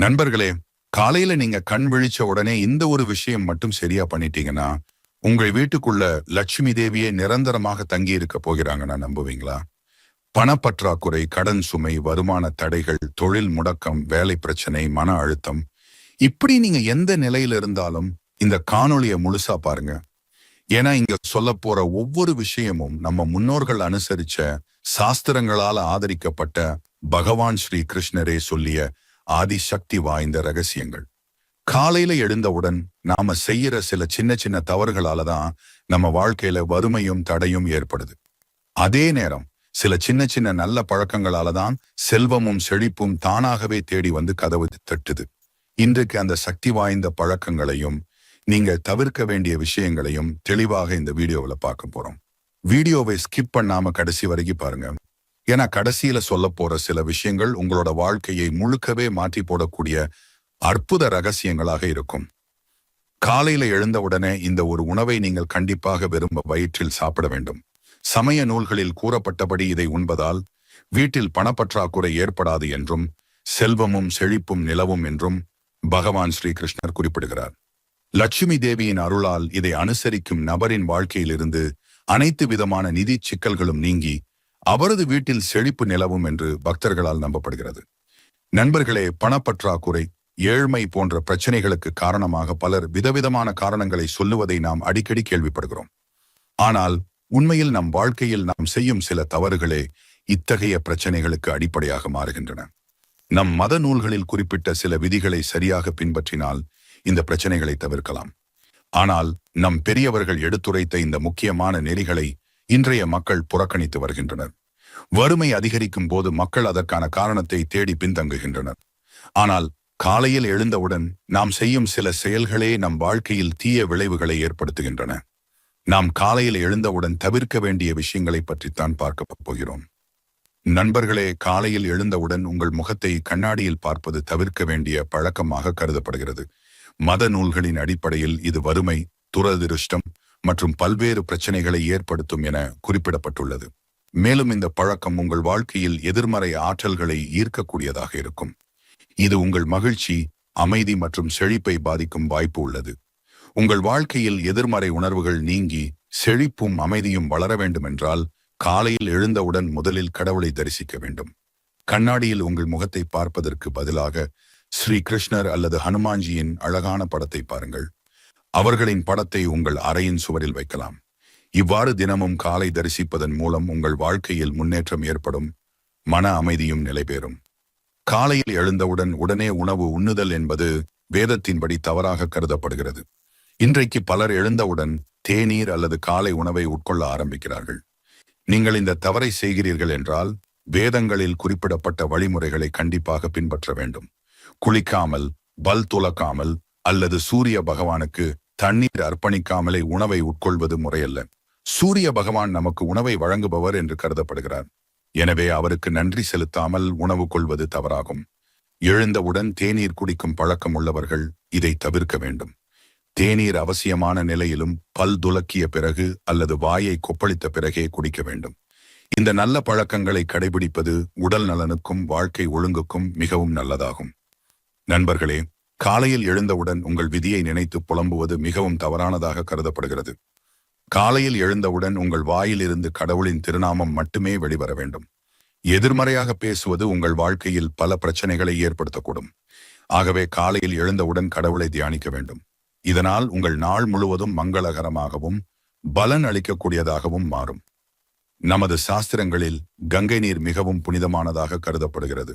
நண்பர்களே காலையில நீங்க கண் விழிச்ச உடனே இந்த ஒரு விஷயம் மட்டும் சரியா பண்ணிட்டீங்கன்னா உங்கள் வீட்டுக்குள்ள லட்சுமி தேவியே நிரந்தரமாக தங்கி இருக்க போகிறாங்கன்னா நம்புவீங்களா? பணப்பற்றாக்குறை கடன் சுமை வருமான தடைகள் தொழில் முடக்கம் வேலை பிரச்சனை மன அழுத்தம் இப்படி நீங்க எந்த நிலையில இருந்தாலும் இந்த காணொளியை முழுசா பாருங்க. ஏன்னா இங்க சொல்ல போற ஒவ்வொரு விஷயமும் நம்ம முன்னோர்கள் அனுசரிச்ச சாஸ்திரங்களால ஆதரிக்கப்பட்ட பகவான் ஸ்ரீ கிருஷ்ணரே சொல்லிய ஆதிசக்தி வாய்ந்த ரகசியங்கள். காலையில எழுந்தவுடன் நாம செய்யற சில சின்ன சின்ன தவறுகளால தான் நம்ம வாழ்க்கையில வறுமையும் தடையும் ஏற்படுது. அதே நேரம் சில சின்ன சின்ன நல்ல பழக்கங்களால தான் செல்வமும் செழிப்பும் தானாகவே தேடி வந்து கதவு தட்டுது. இன்றைக்கு அந்த சக்தி வாய்ந்த பழக்கங்களையும் நீங்க தவிர்க்க வேண்டிய விஷயங்களையும் தெளிவாக இந்த வீடியோவில் பார்க்க போறோம். வீடியோவை ஸ்கிப் பண்ணாம கடைசி வரைக்கும் பாருங்க. ஏன்னா கடைசியில சொல்ல போற சில விஷயங்கள் உங்களோட வாழ்க்கையை முழுக்கவே மாற்றி போடக்கூடிய அற்புத ரகசியங்களாக இருக்கும். காலையில எழுந்தவுடனே இந்த ஒரு உணவை நீங்கள் கண்டிப்பாக விரும்ப வயிற்றில் சாப்பிட வேண்டும். சமய நூல்களில் கூறப்பட்டபடி இதை உண்பதால் வீட்டில் பணப்பற்றாக்குறை ஏற்படாது என்றும் செல்வமும் செழிப்பும் நிலவும் என்றும் பகவான் ஸ்ரீகிருஷ்ணர் குறிப்பிடுகிறார். லட்சுமி தேவியின் அருளால் இதை அனுசரிக்கும் நபரின் வாழ்க்கையிலிருந்து அனைத்து விதமான நிதி சிக்கல்களும் நீங்கி அவரது வீட்டில் செழிப்பு நிலவும் என்று பக்தர்களால் நம்பப்படுகிறது. நண்பர்களே பணப்பற்றாக்குறை ஏழ்மை போன்ற பிரச்சனைகளுக்கு காரணமாக பலர் விதவிதமான காரணங்களை சொல்லுவதை நாம் அடிக்கடி கேள்விப்படுகிறோம். ஆனால் உண்மையில் நம் வாழ்க்கையில் நாம் செய்யும் சில தவறுகளே இத்தகைய பிரச்சனைகளுக்கு அடிப்படையாக மாறுகின்றன. நம் மத நூல்களில் குறிப்பிட்ட சில விதிகளை சரியாக பின்பற்றினால் இந்த பிரச்சனைகளை தவிர்க்கலாம். ஆனால் நம் பெரியவர்கள் எடுத்துரைத்த இந்த முக்கியமான நெறிகளை இன்றைய மக்கள் புறக்கணித்து வருகின்றனர். வறுமை அதிகரிக்கும் போது மக்கள் அதற்கான காரணத்தை தேடி பின்தங்குகின்றனர். ஆனால் காலையில் எழுந்தவுடன் நாம் செய்யும் சில செயல்களே நம் வாழ்க்கையில் தீய விளைவுகளை ஏற்படுத்துகின்றன. நாம் காலையில் எழுந்தவுடன் தவிர்க்க வேண்டிய விஷயங்களை பற்றித்தான் பார்க்க போகிறோம். நண்பர்களே காலையில் எழுந்தவுடன் உங்கள் முகத்தை கண்ணாடியில் பார்ப்பது தவிர்க்க வேண்டிய பழக்கமாக கருதப்படுகிறது. மத நூல்களின் அடிப்படையில் இது வறுமை துரதிருஷ்டம் மற்றும் பல்வேறு பிரச்சனைகளை ஏற்படுத்தும் என குறிப்பிடப்பட்டுள்ளது. மேலும் இந்த பழக்கம் உங்கள் வாழ்க்கையில் எதிர்மறை ஆற்றல்களை ஈர்க்கக்கூடியதாக இருக்கும். இது உங்கள் மகிழ்ச்சி அமைதி மற்றும் செழிப்பை பாதிக்கும் வாய்ப்பு உள்ளது. உங்கள் வாழ்க்கையில் எதிர்மறை உணர்வுகள் நீங்கி செழிப்பும் அமைதியும் வளர வேண்டுமென்றால் காலையில் எழுந்தவுடன் முதலில் கடவுளை தரிசிக்க வேண்டும். கண்ணாடியில் உங்கள் முகத்தை பார்ப்பதற்கு பதிலாக ஸ்ரீ கிருஷ்ணர் அல்லது ஹனுமான்ஜியின் அழகான படத்தை பாருங்கள். அவர்களின் படத்தை உங்கள் அறையின் சுவரில் வைக்கலாம். இவ்வாறு தினமும் காலை தரிசிப்பதன் மூலம் உங்கள் வாழ்க்கையில் முன்னேற்றம் ஏற்படும் மன அமைதியும் நிலைபெறும். காலையில் எழுந்தவுடன் உடனே உணவு உண்ணுதல் என்பது வேதத்தின்படி தவறாக கருதப்படுகிறது. இன்றைக்கு பலர் எழுந்தவுடன் தேநீர் அல்லது காலை உணவை உட்கொள்ள ஆரம்பிக்கிறார்கள். நீங்கள் இந்த தவறை செய்கிறீர்கள் என்றால் வேதங்களில் குறிப்பிடப்பட்ட வழிமுறைகளை கண்டிப்பாக பின்பற்ற வேண்டும். குளிக்காமல் பல் துலக்காமல் அல்லது சூரிய பகவானுக்கு தண்ணீர் அர்ப்பணிக்காமலே உணவை உட்கொள்வது முறையல்ல. சூரிய பகவான் நமக்கு உணவை வழங்குபவர் என்று கருதப்படுகிறார். எனவே அவருக்கு நன்றி செலுத்தாமல் உணவு கொள்வது தவறாகும். எழுந்தவுடன் தேநீர் குடிக்கும் பழக்கம் உள்ளவர்கள் இதை தவிர்க்க வேண்டும். தேநீர் அவசியமான நிலையிலும் பல் துலக்கிய பிறகு அல்லது வாயை கொப்பளித்த பிறகே குடிக்க வேண்டும். இந்த நல்ல பழக்கங்களை கடைபிடிப்பது உடல் நலனுக்கும் வாழ்க்கை ஒழுங்குக்கும் மிகவும் நல்லதாகும். நண்பர்களே காலையில் எழுந்தவுடன் உங்கள் விதியை நினைத்து புலம்புவது மிகவும் தவறானதாக கருதப்படுகிறது. காலையில் எழுந்தவுடன் உங்கள் வாயிலிருந்து கடவுளின் திருநாமம் மட்டுமே வெளிவர வேண்டும். எதிர்மறையாக பேசுவது உங்கள் வாழ்க்கையில் பல பிரச்சனைகளை ஏற்படுத்தக்கூடும். ஆகவே காலையில் எழுந்தவுடன் கடவுளை தியானிக்க வேண்டும். இதனால் உங்கள் நாள் முழுவதும் மங்களகரமாகவும் பலன் அளிக்கக்கூடியதாகவும் மாறும். நமது சாஸ்திரங்களில் கங்கை நீர் மிகவும் புனிதமானதாக கருதப்படுகிறது.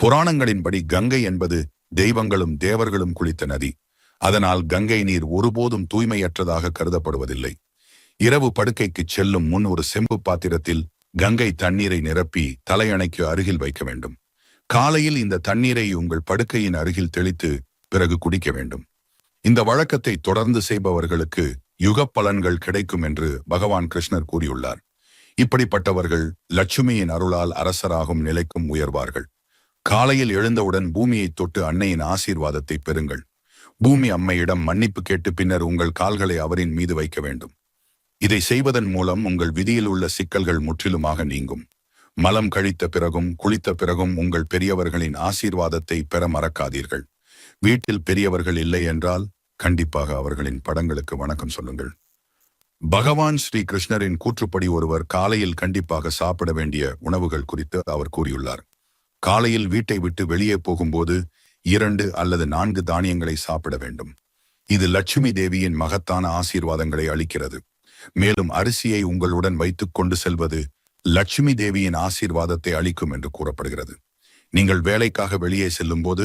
புராணங்களின்படி கங்கை என்பது தெய்வங்களும் தேவர்களும் குளித்த நதி. அதனால் கங்கை நீர் ஒருபோதும் தூய்மையற்றதாக கருதப்படுவதில்லை. இரவு படுக்கைக்கு செல்லும் முன் ஒரு செம்பு பாத்திரத்தில் கங்கை தண்ணீரை நிரப்பி தலையணைக்கு அருகில் வைக்க வேண்டும். காலையில் இந்த தண்ணீரை உங்கள் படுக்கையின் அருகில் தெளித்து பிறகு குடிக்க வேண்டும். இந்த வழக்கத்தை தொடர்ந்து செய்பவர்களுக்கு யுக பலன்கள் கிடைக்கும் என்று பகவான் கிருஷ்ணர் கூறியுள்ளார். இப்படிப்பட்டவர்கள் லட்சுமியின் அருளால் அரசராகும் நிலைக்கும் உயர்வார்கள். காலையில் எழுந்தவுடன் பூமியை தொட்டு அன்னையின் ஆசீர்வாதத்தை பெறுங்கள். பூமி அம்மையிடம் மன்னிப்பு கேட்டு பின்னர் உங்கள் கால்களை அவரின் மீது வைக்க வேண்டும். இதை செய்வதன் மூலம் உங்கள் விதியில் உள்ள சிக்கல்கள் முற்றிலுமாக நீங்கும். மலம் கழித்த பிறகும் குளித்த பிறகும் உங்கள் பெரியவர்களின் ஆசீர்வாதத்தை பெற மறக்காதீர்கள். வீட்டில் பெரியவர்கள் இல்லை என்றால் கண்டிப்பாக அவர்களின் படங்களுக்கு வணக்கம் சொல்லுங்கள். பகவான் ஸ்ரீ கிருஷ்ணரின் கூற்றுப்படி ஒருவர் காலையில் கண்டிப்பாக சாப்பிட வேண்டிய உணவுகள் குறித்து அவர் கூறியுள்ளார். காலையில் வீட்டை விட்டு வெளியே போகும்போது இரண்டு அல்லது நான்கு தானியங்களை சாப்பிட வேண்டும். இது லட்சுமி தேவியின் மகத்தான ஆசீர்வாதங்களை அளிக்கிறது. மேலும் அரிசியை உங்களுடன் வைத்துக் கொண்டு செல்வது லட்சுமி தேவியின் ஆசீர்வாதத்தை அளிக்கும் என்று கூறப்படுகிறது. நீங்கள் வேலைக்காக வெளியே செல்லும்போது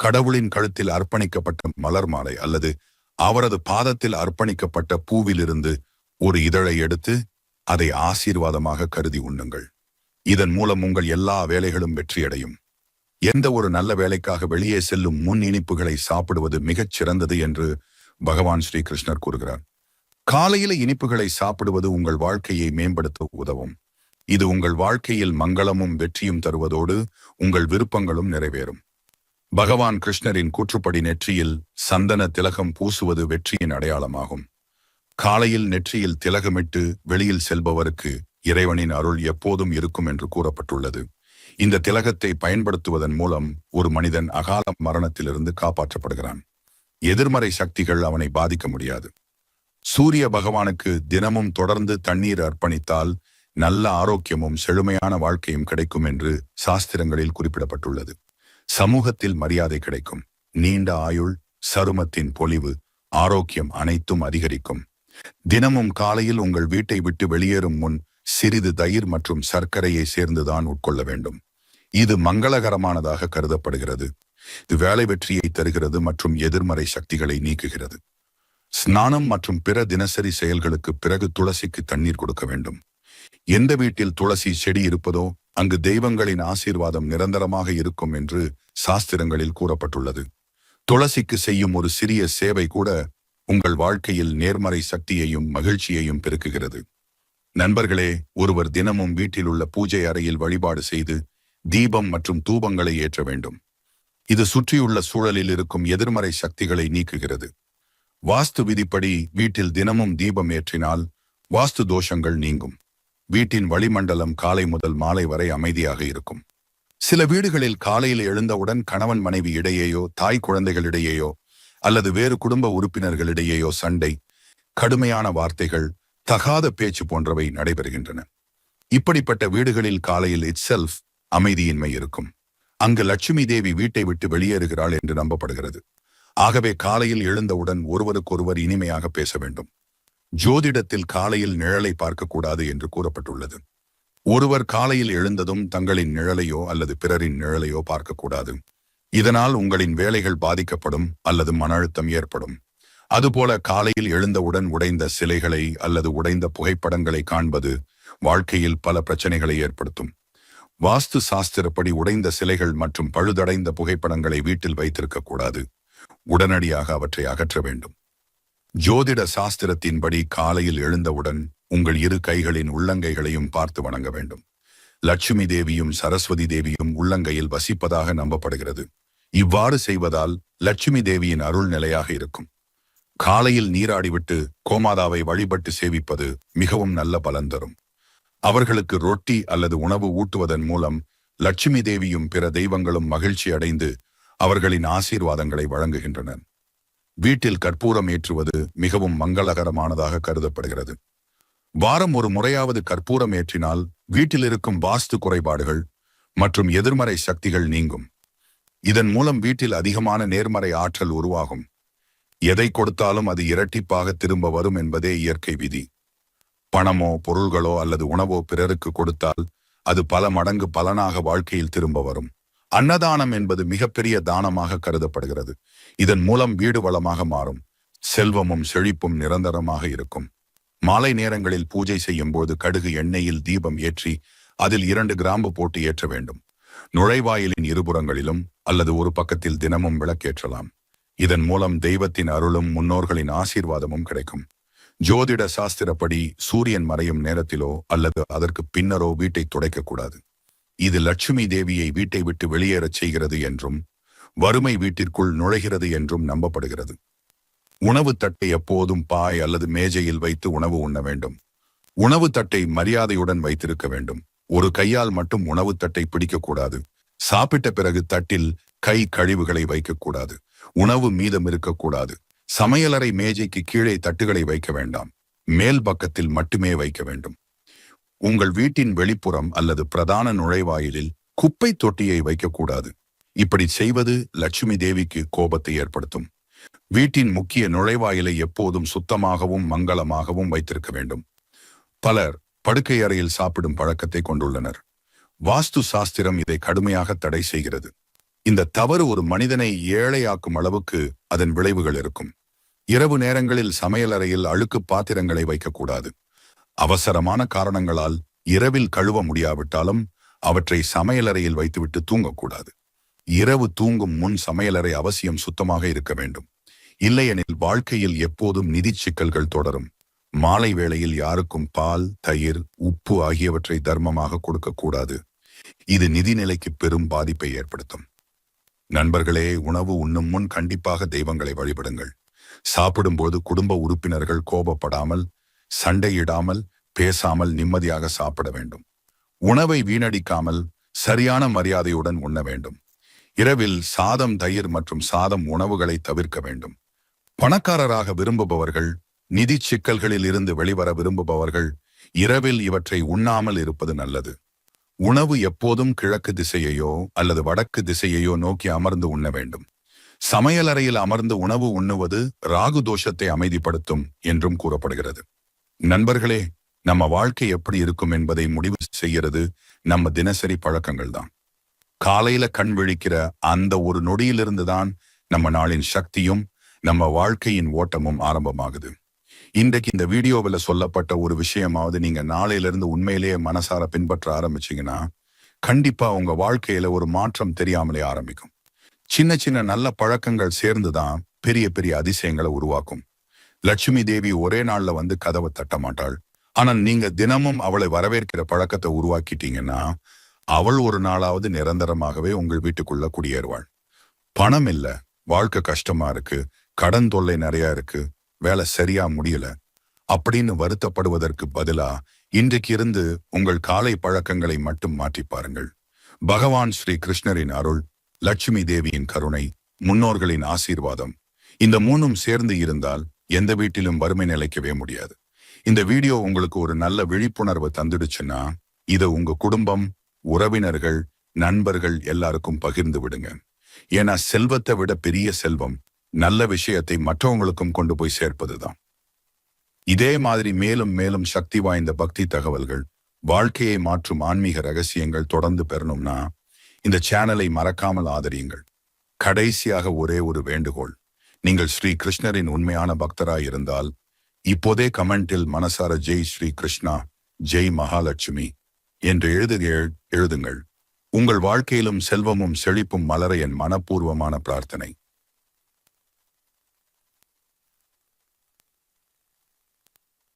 கடவுளின் கழுத்தில் அர்ப்பணிக்கப்பட்ட மலர் மாலை அல்லது அவரது பாதத்தில் அர்ப்பணிக்கப்பட்ட பூவிலிருந்து ஒரு இதழை எடுத்து அதை ஆசீர்வாதமாக கருதி உண்ணுங்கள். இதன் மூலம் உங்கள் எல்லா வேலைகளும் வெற்றியடையும். எந்த ஒரு நல்ல வேலைக்காக வெளியே செல்லும் முன் இனிப்புகளை சாப்பிடுவது மிகச் சிறந்தது என்று பகவான் ஸ்ரீ கிருஷ்ணர் கூறுகிறார். காலையில இனிப்புகளை சாப்பிடுவது உங்கள் வாழ்க்கையை மேம்படுத்த உதவும். இது உங்கள் வாழ்க்கையில் மங்களமும் வெற்றியும் தருவதோடு உங்கள் விருப்பங்களும் நிறைவேறும். பகவான் கிருஷ்ணரின் கூற்றுப்படி நெற்றியில் சந்தன திலகம் பூசுவது வெற்றியின் அடையாளமாகும். காலையில் நெற்றியில் திலகமிட்டு வெளியில் செல்பவருக்கு இறைவனின் அருள் எப்போதும் இருக்கும் என்று கூறப்பட்டுள்ளது. இந்த திலகத்தை பயன்படுத்துவதன் மூலம் ஒரு மனிதன் அகால மரணத்திலிருந்து காப்பாற்றப்படுகிறான். எதிர்மறை சக்திகள் அவனை பாதிக்க முடியாது. சூரிய பகவானுக்கு தினமும் தொடர்ந்து தண்ணீர் அர்ப்பணித்தால் நல்ல ஆரோக்கியமும் செழுமையான வாழ்க்கையும் கிடைக்கும் என்று சாஸ்திரங்களில் குறிப்பிடப்பட்டுள்ளது. சமூகத்தில் மரியாதை கிடைக்கும். நீண்ட ஆயுள் சருமத்தின் பொலிவு ஆரோக்கியம் அனைத்தும் அதிகரிக்கும். தினமும் காலையில் உங்கள் வீட்டை விட்டு வெளியேறும் முன் சிறிது தயிர் மற்றும் சர்க்கரையை சேர்ந்துதான் உட்கொள்ள வேண்டும். இது மங்களகரமானதாக கருதப்படுகிறது. இது வேலை வெற்றியை தருகிறது மற்றும் எதிர்மறை சக்திகளை நீக்குகிறது. ஸ்நானம் மற்றும் பிற தினசரி செயல்களுக்கு பிறகு துளசிக்கு தண்ணீர் கொடுக்க வேண்டும். எந்த வீட்டில் துளசி செடி இருப்பதோ அங்கு தெய்வங்களின் ஆசீர்வாதம் நிரந்தரமாக இருக்கும் என்று சாஸ்திரங்களில் கூறப்பட்டுள்ளது. துளசிக்கு செய்யும் ஒரு சிறிய சேவை கூட உங்கள் வாழ்க்கையில் நேர்மறை சக்தியையும் மகிழ்ச்சியையும் பெருக்குகிறது. நண்பர்களே ஒருவர் தினமும் வீட்டில் உள்ள பூஜை அறையில் வழிபாடு செய்து தீபம் மற்றும் தூபங்களை ஏற்ற வேண்டும். இது சுற்றியுள்ள சூழலில் இருக்கும் எதிர்மறை சக்திகளை நீக்குகிறது. வாஸ்து விதிப்படி வீட்டில் தினமும் தீபம் ஏற்றினால் வாஸ்து தோஷங்கள் நீங்கும். வீட்டின் வளிமண்டலம் காலை முதல் மாலை வரை அமைதியாக இருக்கும். சில வீடுகளில் காலையில் எழுந்தவுடன் கணவன் மனைவி இடையேயோ தாய் குழந்தைகளிடையேயோ அல்லது வேறு குடும்ப உறுப்பினர்களிடையேயோ சண்டை கடுமையான வார்த்தைகள் தகாத பேச்சு போன்றவை நடைபெறுகின்றன. இப்படிப்பட்ட வீடுகளில் காலையில் இட் செல்ஃப் அமைதியின்மை இருக்கும். அங்கு லட்சுமி தேவி வீட்டை விட்டு வெளியேறுகிறாள் என்று நம்பப்படுகிறது. ஆகவே காலையில் எழுந்தவுடன் ஒருவருக்கொருவர் இனிமையாக பேச வேண்டும். ஜோதிடத்தில் காலையில் நிழலை பார்க்கக்கூடாது என்று கூறப்பட்டுள்ளது. ஒருவர் காலையில் எழுந்ததும் தங்களின் நிழலையோ அல்லது பிறரின் நிழலையோ பார்க்கக்கூடாது. இதனால் உங்களின் வேலைகள் பாதிக்கப்படும் அல்லது மன அழுத்தம் ஏற்படும். அதுபோல காலையில் எழுந்தவுடன் உடைந்த சிலைகளை அல்லது உடைந்த புகைப்படங்களை காண்பது வாழ்க்கையில் பல பிரச்சனைகளை ஏற்படுத்தும். வாஸ்து சாஸ்திரப்படி உடைந்த சிலைகள் மற்றும் பழுதடைந்த புகைப்படங்களை வீட்டில் வைத்திருக்க கூடாது. உடனடியாக அவற்றை அகற்ற வேண்டும். ஜோதிட சாஸ்திரத்தின்படி காலையில் எழுந்தவுடன் உங்கள் இரு கைகளின் உள்ளங்கைகளையும் பார்த்து வணங்க வேண்டும். லட்சுமி தேவியும் சரஸ்வதி தேவியும் உள்ளங்கையில் வசிப்பதாக நம்பப்படுகிறது. இவ்வாறு செய்வதால் லட்சுமி தேவியின் அருள் நிலையாக இருக்கும். காலையில் நீராடிவிட்டு கோமாதாவை வழிபட்டு சேவிப்பது மிகவும் நல்ல பலன் தரும். அவர்களுக்கு ரொட்டி அல்லது உணவு ஊட்டுவதன் மூலம் லட்சுமி தேவியும் பிற தெய்வங்களும் மகிழ்ச்சி அடைந்து அவர்களின் ஆசீர்வாதங்களை வழங்குகின்றனர். வீட்டில் கற்பூரம் ஏற்றுவது மிகவும் மங்களகரமானதாக கருதப்படுகிறது. வாரம் ஒரு முறையாவது கற்பூரம் ஏற்றினால் வீட்டில் இருக்கும் வாஸ்து குறைபாடுகள் மற்றும் எதிர்மறை சக்திகள் நீங்கும். இதன் மூலம் வீட்டில் அதிகமான நேர்மறை ஆற்றல் உருவாகும். எதை கொடுத்தாலும் அது இரட்டிப்பாக திரும்ப வரும் என்பதே இயற்கை விதி. பணமோ பொருள்களோ அல்லது உணவோ பிறருக்கு கொடுத்தால் அது பல மடங்கு பலனாக வாழ்க்கையில் திரும்ப வரும். அன்னதானம் என்பது மிகப்பெரிய தானமாக கருதப்படுகிறது. இதன் மூலம் வீடு வளமாக மாறும். செல்வமும் செழிப்பும் நிரந்தரமாக இருக்கும். மாலை நேரங்களில் பூஜை செய்யும் போது கடுகு எண்ணெயில் தீபம் ஏற்றி அதில் இரண்டு கிராம்பு போட்டு ஏற்ற வேண்டும். நுழைவாயிலின் இருபுறங்களிலும் அல்லது ஒரு பக்கத்தில் தினமும் விளக்கேற்றலாம். இதன் மூலம் தெய்வத்தின் அருளும் முன்னோர்களின் ஆசீர்வாதமும் கிடைக்கும். ஜோதிட சாஸ்திரப்படி சூரியன் மறையும் நேரத்திலோ அல்லது அதற்கு பின்னரோ வீட்டை துடைக்கக்கூடாது இது லட்சுமி தேவியை வீட்டை விட்டு வெளியேறச் செய்கிறது என்றும் வறுமை வீட்டிற்குள் நுழைகிறது என்றும் நம்பப்படுகிறது. உணவு தட்டை எப்போதும் பாய் அல்லது மேஜையில் வைத்து உணவு உண்ண வேண்டும். உணவு தட்டை மரியாதையுடன் வைத்திருக்க வேண்டும். ஒரு கையால் மட்டும் உணவு தட்டை பிடிக்கக்கூடாது சாப்பிட்ட பிறகு தட்டில் கை கழிவுகளை வைக்கக்கூடாது. உணவு மீதம் இருக்கக்கூடாது. சமையலறை மேஜைக்கு கீழே தட்டுகளை வைக்க வேண்டாம். மேல் பக்கத்தில் மட்டுமே வைக்க வேண்டும். உங்கள் வீட்டின் வெளிப்புறம் அல்லது பிரதான நுழைவாயிலில் குப்பை தொட்டியை வைக்கக்கூடாது. இப்படி செய்வது லட்சுமி தேவிக்கு கோபத்தை ஏற்படுத்தும். வீட்டின் முக்கிய நுழைவாயிலை எப்போதும் சுத்தமாகவும் மங்களமாகவும் வைத்திருக்க வேண்டும். பலர் படுக்கை அறையில் சாப்பிடும் பழக்கத்தை கொண்டுள்ளனர். வாஸ்து சாஸ்திரம் இதை கடுமையாக தடை செய்கிறது. இந்த தவறு ஒரு மனிதனை ஏழையாக்கும் அளவுக்கு அதன் விளைவுகள் இருக்கும். இரவு நேரங்களில் சமையலறையில் அழுக்கு பாத்திரங்களை வைக்கக்கூடாது. அவசரமான காரணங்களால் இரவில் கழுவ முடியாவிட்டாலும் அவற்றை சமையலறையில் வைத்துவிட்டு தூங்கக்கூடாது. இரவு தூங்கும் முன் சமையலறை அவசியம் சுத்தமாக இருக்க வேண்டும். இல்லையெனில் வாழ்க்கையில் எப்போதும் நிதி சிக்கல்கள் தொடரும். மாலை வேளையில் யாருக்கும் பால் தயிர் உப்பு ஆகியவற்றை தர்மமாக கொடுக்கக்கூடாது. இது நிதிநிலைக்கு பெரும் பாதிப்பை ஏற்படுத்தும். நண்பர்களே உணவு உண்ணும் முன் கண்டிப்பாக தெய்வங்களை வழிபடுங்கள். சாப்பிடும்போது குடும்ப உறுப்பினர்கள் கோபப்படாமல் சண்டையிடாமல் பேசாமல் நிம்மதியாக சாப்பிட வேண்டும். உணவை வீணடிக்காமல் சரியான மரியாதையுடன் உண்ண வேண்டும். இரவில் சாதம் தயிர் மற்றும் சாதம் உணவுகளை தவிர்க்க வேண்டும். பணக்காரராக விரும்புபவர்கள் நிதி சிக்கல்களில் இருந்து வெளிவர விரும்புபவர்கள் இரவில் இவற்றை உண்ணாமல் இருப்பது நல்லது. உணவு எப்போதும் கிழக்கு திசையையோ அல்லது வடக்கு திசையையோ நோக்கி அமர்ந்து உண்ண வேண்டும். சமையலறையில் அமர்ந்து உணவு உண்ணுவது ராகு தோஷத்தை அமைதிப்படுத்தும் என்றும் கூறப்படுகிறது. நண்பர்களே நம்ம வாழ்க்கை எப்படி இருக்கும் என்பதை முடிவு செய்கிறது நம்ம தினசரி பழக்கங்கள் தான். காலையில கண் விழிக்கிற அந்த ஒரு நொடியிலிருந்து தான் நம்ம நாளின் சக்தியும் நம்ம வாழ்க்கையின் ஓட்டமும் ஆரம்பமாகுது. இன்றைக்கு இந்த வீடியோவில் சொல்லப்பட்ட ஒரு விஷயமாவது நீங்க நாளையிலிருந்து உண்மையிலேயே மனசார பின்பற்ற ஆரம்பிச்சீங்கன்னா கண்டிப்பா உங்க வாழ்க்கையில ஒரு மாற்றம் தெரியாமலே ஆரம்பிக்கும். சின்ன சின்ன நல்ல பழக்கங்கள் சேர்ந்து தான் பெரிய பெரிய அதிசயங்களை உருவாக்கும். லட்சுமி தேவி ஒரே நாள்ல வந்து கதவை தட்ட மாட்டாள். ஆனா நீங்க தினமும் அவளை வரவேற்கிற பழக்கத்தை உருவாக்கிட்டீங்கன்னா அவள் ஒரு நாளாவது நிரந்தரமாகவே உங்கள் வீட்டுக்குள்ள குடியேறுவாள். பணம் இல்ல. வாழ்க்கை கஷ்டமா இருக்கு. கடன் தொல்லை நிறைய இருக்கு. வேலை சரியா முடியல அப்படின்னு வருத்தப்படுவதற்கு பதிலா இன்றைக்கு இருந்து உங்கள் காலை பழக்கங்களை மட்டும் மாற்றி பாருங்கள். பகவான் ஸ்ரீ கிருஷ்ணரின் அருள் லட்சுமி தேவியின் கருணை முன்னோர்களின் ஆசீர்வாதம் இந்த மூணும் சேர்ந்து இருந்தால் எந்த வீட்டிலும் வறுமை நிலைக்கவே முடியாது. இந்த வீடியோ உங்களுக்கு ஒரு நல்ல விழிப்புணர்வு தந்துடுச்சுன்னா இதை உங்க குடும்பம் உறவினர்கள் நண்பர்கள் எல்லாருக்கும் பகிர்ந்து விடுங்க. ஏன்னா செல்வத்தை விட பெரிய செல்வம் நல்ல விஷயத்தை மற்றவங்களுக்கும் கொண்டு போய் சேர்ப்பதுதான். இதே மாதிரி மேலும் மேலும் சக்தி வாய்ந்த பக்தி தகவல்கள் வாழ்க்கையை மாற்றும் ஆன்மீக ரகசியங்கள் தொடர்ந்து பெறணும்னா இந்த சேனலை மறக்காமல் ஆதரியுங்கள். கடைசியாக ஒரே ஒரு வேண்டுகோள் நீங்கள் ஸ்ரீ கிருஷ்ணரின் உண்மையான பக்தராய் இருந்தால் இப்போதே கமெண்டில் மனசார ஜெய் ஸ்ரீ கிருஷ்ணா ஜெய் மகாலட்சுமி என்று எழுதுக எழுதுங்கள். உங்கள் வாழ்க்கையிலும் செல்வமும் செழிப்பும் மலர என் மனப்பூர்வமான பிரார்த்தனை.